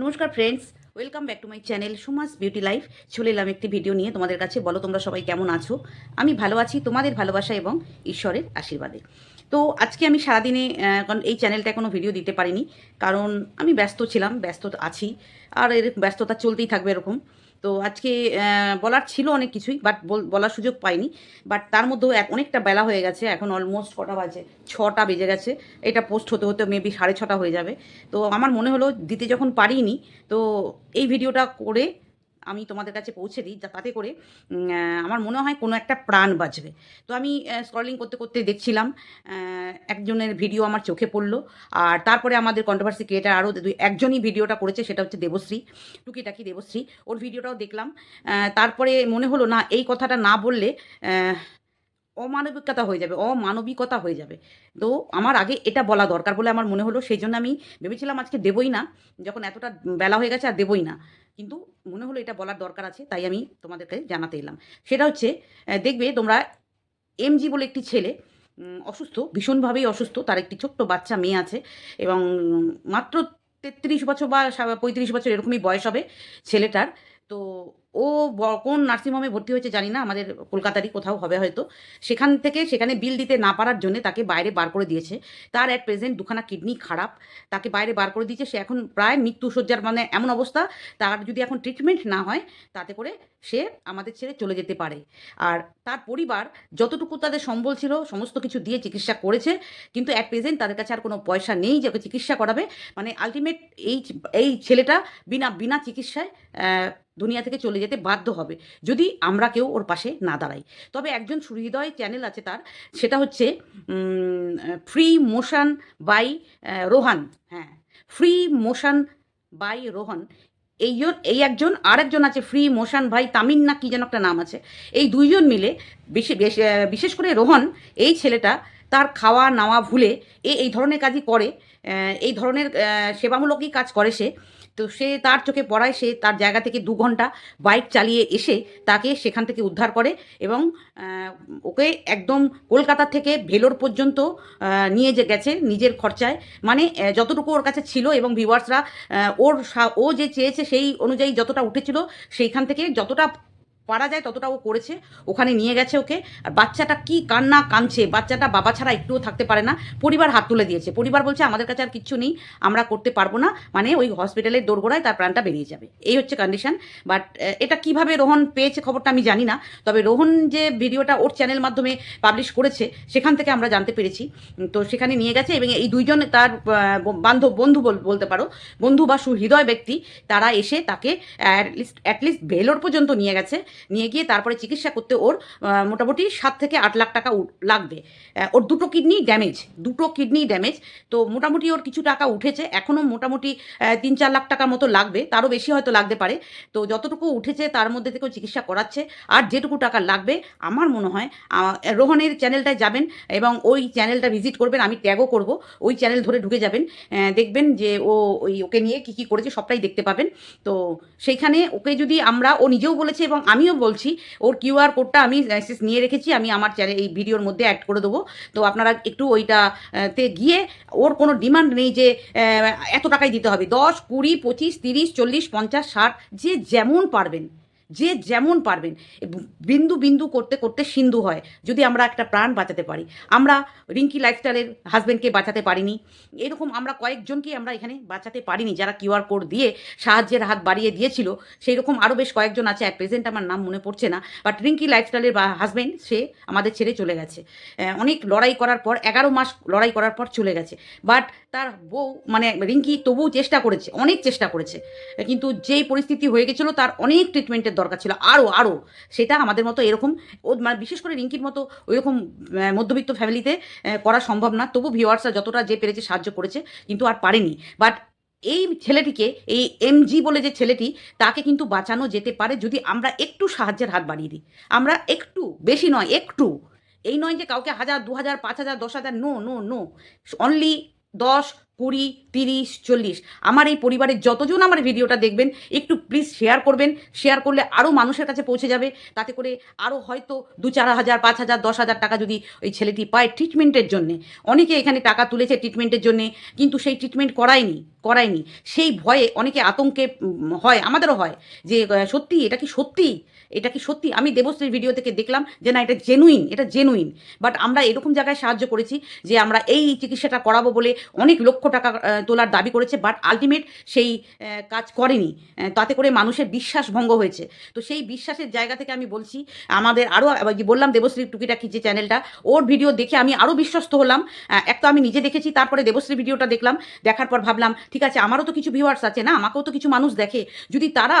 নমস্কার friends welcome back to my channel Suma's beauty life চলে এলাম একটি ভিডিও নিয়ে তোমাদের কাছে। বলো তোমরা সবাই কেমন আছো? আমি ভালো আছি, তোমাদের ভালোবাসা এবং ঈশ্বরের আশীর্বাদে। তো আজকে আমি সারাদিনে কারণ এই চ্যানেলটা কোনো ভিডিও দিতে পারিনি, কারণ আমি ব্যস্ত ছিলাম, ব্যস্ত আছি। আর এর ব্যস্ততা চলতেই থাকবে এরকম। তো আজকে বলার ছিল অনেক কিছুই বাট বলার সুযোগ পাইনি। বাট তার মধ্যেও অনেকটা বেলা হয়ে গেছে, এখন অলমোস্ট কটা বাজে, ছটা বেজে গেছে। এটা পোস্ট হতে হতে মেবি সাড়ে ছটা হয়ে যাবে। তো আমার মনে হলো দিতে যখন পারিনি, তো এই ভিডিওটা করে আমি তোমাদের কাছে পৌঁছে দিই তাতে করে আমার মনে হয় কোনো একটা প্রাণ বাঁচবে। তো আমি স্ক্রলিং করতে করতে দেখছিলাম একজনের ভিডিও আমার চোখে পড়ল, আর তারপরে আমাদের কন্ট্রোভার্সি ক্রিয়েটার আরও দুই, একজনই ভিডিওটা করেছে, সেটা হচ্ছে দেবশ্রী, টুকিটাকি দেবশ্রী। ওর ভিডিওটাও দেখলাম তারপরে মনে হলো না, এই কথাটা না বললে অমানবিকতা হয়ে যাবে, অমানবিকতা হয়ে যাবে। তো আমার আগে এটা বলা দরকার বলে আমার মনে হলো, সেই জন্য আমি ভেবেছিলাম আজকে দেবই না, যখন এতটা বেলা হয়ে গেছে আর দেবই না। কিন্তু মনে হলো এটা বলার দরকার আছে, তাই আমি তোমাদেরকে জানাতে এলাম। সেটা হচ্ছে দেখবে তোমরা এমজি বলে একটি ছেলে অসুস্থ, ভীষণভাবেই অসুস্থ, তার একটি ছোট্ট বাচ্চা মেয়ে আছে এবং মাত্র তেত্রিশ বছর বা পঁয়ত্রিশ বছর এরকমই বয়স হবে ছেলেটার। তো ও কোন নার্সিংহোমে ভর্তি হয়েছে জানি না, আমাদের কলকাতারই কোথাও হবে হয়তো। সেখান থেকে সেখানে বিল দিতে না পারার জন্য তাকে বাইরে বার করে দিয়েছে। তার এক প্রেজেন্ট দুখানা কিডনি খারাপ, তাকে বাইরে বার করে দিয়েছে। সে এখন প্রায় মৃত্যুসজ্জার মানে এমন অবস্থা, তার যদি এখন ট্রিটমেন্ট না হয়, তাতে করে সে আমাদের ছেড়ে চলে যেতে পারে। আর তার পরিবার যতটুকু তাদের সম্বল ছিল, সমস্ত কিছু দিয়ে চিকিৎসা করেছে, কিন্তু অ্যাট প্রেজেন্ট তাদের কাছে আর কোনো পয়সা নেই যে চিকিৎসা করাবে। মানে আলটিমেট এই এই ছেলেটা বিনা বিনা চিকিৎসায় দুনিয়া থেকে চলে যেতে বাধ্য হবে, যদি আমরা কেউ ওর পাশে না দাঁড়াই। তবে একজন সুহৃদয় চ্যানেল আছে তার, সেটা হচ্ছে ফ্রি মোশন বাই রোহান হ্যাঁ ফ্রি মোশন বাই রোহন এই এই একজন আর একজন আছে ফ্রি, মোশান ভাই, তামিন না কি যেন একটা নাম আছে। এই দুইজন মিলে বিশে- বেশ- বিশেষ করে রোহন, এই ছেলেটা তার খাওয়া নাওয়া ভুলে এ, এই ধরনের কাজই করে। এই ধরনের সেবামূলকই কাজ করে সে। তো সে তার চোখে পড়ায়, সে তার জায়গা থেকে দু ঘণ্টা বাইক চালিয়ে এসে তাকে সেখান থেকে উদ্ধার করে এবং ওকে একদম কলকাতা থেকে ভেলোর পর্যন্ত নিয়ে যে গেছে নিজের খরচায়। মানে যতটুকু ওর কাছে ছিল এবং ভিউয়ার্সরা ওর ও যে চেয়েছে সেই অনুযায়ী যতটা উঠেছিল, সেইখান থেকে যতটা পারা যায় ততটা ও করেছে, ওখানে নিয়ে গেছে ওকে। আর বাচ্চাটা কি কান্না কাঁদছে, বাচ্চাটা বাবা ছাড়া একটুও থাকতে পারে না। পরিবার হাত তুলে দিয়েছে। পরিবার বলছে, আমাদের কাছে আর কিচ্ছু নেই, আমরা করতে পারব না। মানে ওই হসপিটালের দোরগোড়ায় তার প্রাণটা বেরিয়ে যাবে। এই হচ্ছে কন্ডিশন বাট এটা কীভাবে রোহন পেয়েছে খবরটা আমি জানি না। তবে রোহন যে ভিডিওটা ওর চ্যানেল মাধ্যমে পাবলিশ করেছে, সেখান থেকে আমরা জানতে পেরেছি। তো সেখানে নিয়ে গেছে এবং এই দুইজন তার বান্ধব, বন্ধু বল- বলতে পারো, বন্ধু বা সুহৃদয় ব্যক্তি, তারা এসে তাকে অ্যাটলিস্ট অ্যাটলিস্ট ভেলোর পর্যন্ত নিয়ে গেছে। নিয়ে গিয়ে তারপরে চিকিৎসা করতে ওর মোটামুটি সাত থেকে আট লাখ টাকা লাগবে। ওর দুটো কিডনি ড্যামেজ, দুটো কিডনি ড্যামেজ। তো মোটামুটি ওর কিছু টাকা উঠেছে এখনও মোটামুটি তিন চার লাখ টাকার মতো লাগবে, তারও বেশি হয়তো লাগতে পারে। তো যতটুকু উঠেছে তার মধ্যে থেকেও চিকিৎসা করাচ্ছে, আর যেটুকু টাকা লাগবে, আমার মনে হয় রোহনের চ্যানেলটায় যাবেন এবং ওই চ্যানেলটা ভিজিট করবেন, আমি ট্যাগও করব, ওই চ্যানেল ধরে ঢুকে যাবেন। দেখবেন যে ও ওই, ওকে নিয়ে কী কী করেছে, সবটাই দেখতে পাবেন। তো সেইখানে ওকে যদি আমরা, ও নিজেও বলেছে এবং আমিও বলছি, ওর কিউআর কোডটা আমি লাইসেন্স নিয়ে রেখেছি, আমি আমার চ্যানেল এই ভিডিওর মধ্যে অ্যাড করে দেবো। তো আপনারা একটু ওইটাতে গিয়ে ওর কোনো ডিমান্ড নেই যে এত টাকাই দিতে হবে। দশ, কুড়ি, পঁচিশ, তিরিশ, চল্লিশ, পঞ্চাশ, ষাট, যে যেমন পারবেন। যে যেমন পারবেন। বিন্দু বিন্দু করতে করতে সিন্ধু হয়, যদি আমরা একটা প্রাণ বাঁচাতে পারি। আমরা রিঙ্কি লাইফস্টাইলের হাজব্যান্ডকে বাঁচাতে পারিনি। এরকম আমরা কয়েকজনকে আমরা এখানে বাঁচাতে পারিনি, যারা কিউআর কোড দিয়ে সাহায্যের হাত বাড়িয়ে দিয়েছিল। সেই রকম আরও বেশ কয়েকজন আছে অ্যাট প্রেজেন্ট আমার নাম মনে পড়ছে না। বাট রিঙ্কি লাইফস্টাইলের বা হাজব্যান্ড সে আমাদের ছেড়ে চলে গেছে। অনেক লড়াই করার পর, এগারো মাস লড়াই করার পর চলে গেছে। বাট তার বউ মানে রিঙ্কি তবুও চেষ্টা করেছে, অনেক চেষ্টা করেছে। কিন্তু যেই পরিস্থিতি হয়ে গেছিল, তার অনেক ট্রিটমেন্টের দরকার ছিল আরও আরও সেটা আমাদের মতো এরকম, ও মানে বিশেষ করে রিঙ্কির মতো ওইরকম মধ্যবিত্ত ফ্যামিলিতে করা সম্ভব না। তবু ভিওয়ার্সরা যতটা যে পেরেছে সাহায্য করেছে, কিন্তু আর পারেনি। বাট এই ছেলেটিকে, এই এমজি বলে যে ছেলেটি, তাকে কিন্তু বাঁচানো যেতে পারে যদি আমরা একটু সাহায্যের হাত বাড়িয়ে দিই। আমরা একটু, বেশি নয়, একটু। এই নয় যে কাউকে হাজার দু হাজার পাঁচ হাজার, দশ হাজার নো নো নো অনলি দশ, কুড়ি, তিরিশ, চল্লিশ। আমার এই পরিবারের যতজন আমার ভিডিওটা দেখবেন, একটু প্লিজ শেয়ার করবেন। শেয়ার করলে আরও মানুষের কাছে পৌঁছে যাবে। তাতে করে আরও হয়তো দু চার হাজার, পাঁচ হাজার, দশ হাজার টাকা যদি ওই ছেলেটি পায় ট্রিটমেন্টের জন্যে। অনেকে এখানে টাকা তুলেছে ট্রিটমেন্টের জন্যে, কিন্তু সেই ট্রিটমেন্ট করায়নি করায়নি। সেই ভয়ে অনেকে আতঙ্কে হয়, আমাদেরও হয় যে সত্যি, এটা কি সত্যি? এটা কি সত্যি? আমি দেবশ্রীর ভিডিও থেকে দেখলাম যে না, এটা জেনুইন এটা জেনুইন বাট আমরা এরকম জায়গায় সাহায্য করেছি যে আমরা এই চিকিৎসাটা করাবো বলে অনেক লক্ষ টাকা তোলার দাবি করেছে বাট আলটিমেট সেই কাজ করেনি। তাতে করে মানুষের বিশ্বাস ভঙ্গ হয়েছে। তো সেই বিশ্বাসের জায়গা থেকে আমি বলছি, আমাদের আরও বললাম দেবশ্রী টুকিটাকি যে চ্যানেলটা ওর ভিডিও দেখে আমি আরও বিশ্বস্ত হলাম। এক তো আমি নিজে দেখেছি, তারপরে দেবশ্রী ভিডিওটা দেখলাম, দেখার পর ভাবলাম, ঠিক আছে, আমারও তো কিছু ভিউয়ার্স আছে না, আমাকেও তো কিছু মানুষ দেখে। যদি তারা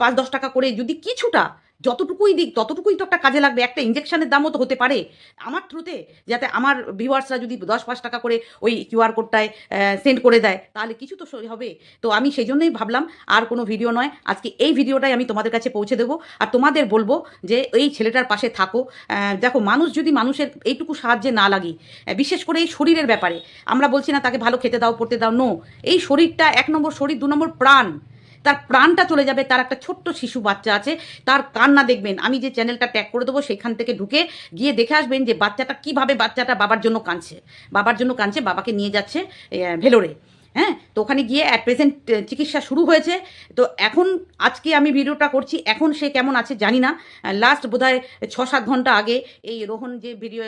পাঁচ দশ টাকা করে, যদি কিছুটা যতটুকুই দিক, ততটুকুই তো একটা কাজে লাগবে। একটা ইঞ্জেকশনের দামও তো হতে পারে। আমার থ্রুতে যাতে আমার ভিউয়ার্সরা যদি দশ পাঁচ টাকা করে ওই কিউআর কোডটায় সেন্ড করে দেয়, তাহলে কিছু তো হবে। তো আমি সেই জন্যই ভাবলাম, আর কোনো ভিডিও নয়। আজকে এই ভিডিওটাই আমি তোমাদের কাছে পৌঁছে দেবো। আর তোমাদের বলব যে, এই ছেলেটার পাশে থাকো। দেখো, মানুষ যদি মানুষের এইটুকু সাহায্যে না লাগি বিশেষ করে এই শরীরের ব্যাপারে, আমরা বলছি না তাকে ভালো খেতে দাও, পড়তে দাও নো এই শরীরটা এক নম্বর শরীর, দু নম্বর প্রাণ। তার প্রাণটা চলে যাবে, তার একটা ছোট্ট শিশু বাচ্চা আছে, তার কান্না দেখবেন। আমি যে চ্যানেলটা ট্যাগ করে দেবো, সেখান থেকে ঢুকে গিয়ে দেখে আসবেন যে বাচ্চাটা কীভাবে বাচ্চাটা বাবার জন্য কাঁদছে। বাবার জন্য কাঁদছে, বাবাকে নিয়ে যাচ্ছে ভেলোরে। হ্যাঁ? তো ওখানে গিয়ে অ্যাট প্রেজেন্ট চিকিৎসা শুরু হয়েছে। তো এখন আজকে আমি ভিডিওটা করছি, এখন সে কেমন আছে জানি না। লাস্ট বোধহয় ছ সাত ঘণ্টা আগে এই রোহন যে ভিডিও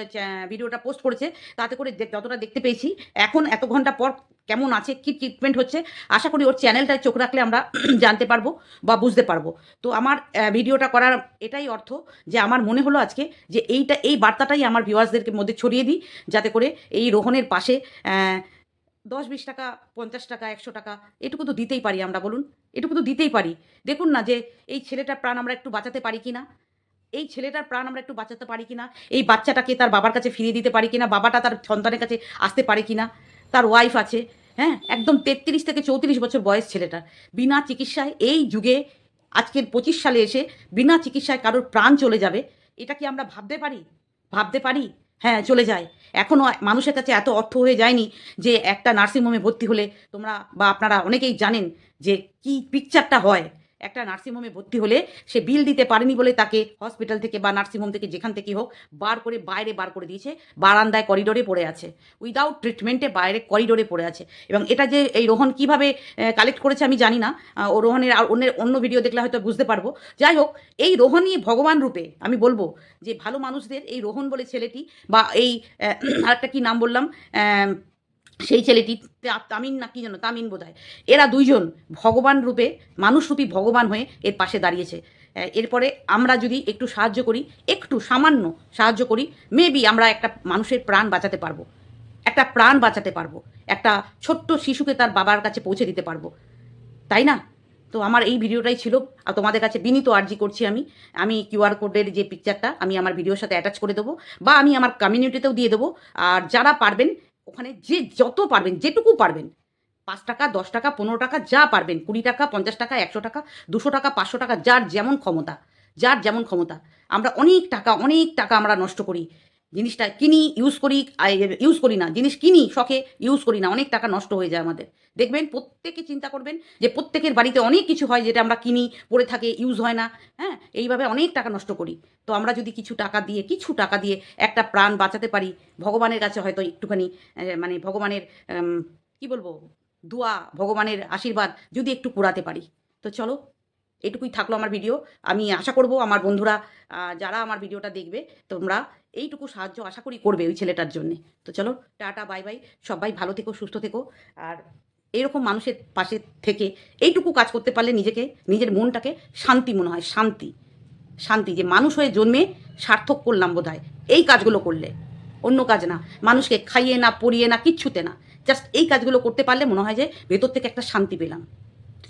ভিডিওটা পোস্ট করেছে, তাতে করে যতটা দেখতে পেয়েছি, এখন এত ঘণ্টা পর কেমন আছে, কি ট্রিটমেন্ট হচ্ছে, আশা করি ওর চ্যানেলটায় চোখ রাখলে আমরা জানতে পারব বা বুঝতে পারব। তো আমার ভিডিওটা করার এটাই অর্থ যে আমার মনে হলো আজকে যে এইটা, এই বার্তাটাই আমার ভিউয়ার্সদেরকে মধ্যে ছড়িয়ে দিই, যাতে করে এই রোহনের পাশে দশ বিশ টাকা, পঞ্চাশ টাকা, একশো টাকা, এটুকু তো দিতেই পারি আমরা, বলুন। এটুকু তো দিতেই পারি। দেখুন না যে এই ছেলেটার প্রাণ আমরা একটু বাঁচাতে পারি কি না এই ছেলেটার প্রাণ আমরা একটু বাঁচাতে পারি কিনা। এই বাচ্চাটাকে তার বাবার কাছে ফিরিয়ে দিতে পারি কিনা, বাবাটা তার সন্তানের কাছে আসতে পারে কিনা। তার ওয়াইফ আছে হ্যাঁ? একদম তেত্রিশ থেকে চৌত্রিশ বছর বয়স ছেলেটার। বিনা চিকিৎসায় এই যুগে, আজকের পঁচিশ সালে এসে বিনা চিকিৎসায় কারোর প্রাণ চলে যাবে। এটা কি আমরা ভাবতে পারি? ভাবতে পারি? হ্যাঁ চলে যায়। এখনও মানুষের কাছে এত অর্থ হয়ে যায়নি যে একটা নার্সিংহোমে ভর্তি হলে তোমরা বা আপনারা অনেকেই জানেন যে কি পিকচারটা হয়। একটা নার্সিংহোমে ভর্তি হলে সে বিল দিতে পারেনি বলে তাকে হসপিটাল থেকে বা নার্সিংহোম থেকে যেখান থেকে হোক বার করে বাইরে বার করে দিয়েছে, বারান্দায় করিডোরে পড়ে আছে। উইদাউট ট্রিটমেন্টে বাইরে করিডোরে পড়ে আছে। এবং এটা যে এই রোহন কীভাবে কালেক্ট করেছে আমি জানি না। ও রোহনের আর অন্যের অন্য ভিডিও দেখলে হয়তো বুঝতে পারব। যাই হোক, এই রোহনই ভগবান রূপে, আমি বলব যে ভালো মানুষদের এই রোহন বলে ছেলেটি বা এই আরেকটা কি নাম বললাম সেই ছেলেটি তামিন না কি যেন, তামিন বোধ এরা দুইজন ভগবান রূপে মানুষরূপী ভগবান হয়ে এর পাশে দাঁড়িয়েছে। এরপরে আমরা যদি একটু সাহায্য করি, একটু সামান্য সাহায্য করি মেবি আমরা একটা মানুষের প্রাণ বাঁচাতে পারব। একটা প্রাণ বাঁচাতে পারব। একটা ছোট্ট শিশুকে তার বাবার কাছে পৌঁছে দিতে পারব। তাই না? তো আমার এই ভিডিওটাই ছিল। আর তোমাদের কাছে বিনীত আর্জি করছি আমি। আমি কিউআর কোডের যে পিকচারটা আমি আমার ভিডিওর সাথে অ্যাটাচ করে দেবো। বা আমি আমার কমিউনিটিতেও দিয়ে দেবো। আর যারা পারবেন ওখানে যে যত পারবেন, যেটুকু পারবেন, পাঁচ টাকা, দশ টাকা, পনেরো টাকা, যা পারবেন, কুড়ি টাকা, পঞ্চাশ টাকা, একশো টাকা, দুশো টাকা, পাঁচশো টাকা, যার যেমন ক্ষমতা, যার যেমন ক্ষমতা, আমরা অনেক টাকা অনেক টাকা আমরা নষ্ট করি। জিনিসটা কিনি ইউজ করি ইউজ করি না। জিনিস কিনি, শখে ইউজ করি না। অনেক টাকা নষ্ট হয়ে যায় আমাদের। দেখবেন প্রত্যেকে চিন্তা করবেন যে প্রত্যেকের বাড়িতে অনেক কিছু হয় যেটা আমরা কিনি, পড়ে থাকে ইউজ হয় না। হ্যাঁ এইভাবে অনেক টাকা নষ্ট করি। তো আমরা যদি কিছু টাকা দিয়ে, কিছু টাকা দিয়ে একটা প্রাণ বাঁচাতে পারি, ভগবানের কাছে হয়তো একটুখানি মানে ভগবানের কি বলব? দোয়া, ভগবানের আশীর্বাদ যদি একটু কুড়াতে পারি। তো চলো এটুকুই থাকল আমার ভিডিও আমি আশা করব আমার বন্ধুরা যারা আমার ভিডিওটা দেখবে, তোমরা এইটুকু সাহায্য আশা করি করবে ওই ছেলেটার জন্যে। তো চলো, টাটা বাই বাই সবাই ভালো থেকো, সুস্থ থেকো। আর এইরকম মানুষের পাশে থেকে এইটুকু কাজ করতে পারলে নিজেকে, নিজের মনটাকে শান্তি মনে হয়, শান্তি। শান্তি, যে মানুষ হয়ে জন্মে সার্থক করলাম বোধ এই কাজগুলো করলে। অন্য কাজ না। মানুষকে খাইয়ে না পরিয়ে না, কিচ্ছুতে না। জাস্ট এই কাজগুলো করতে পারলে মনে হয় যে ভেতর থেকে একটা শান্তি পেলাম।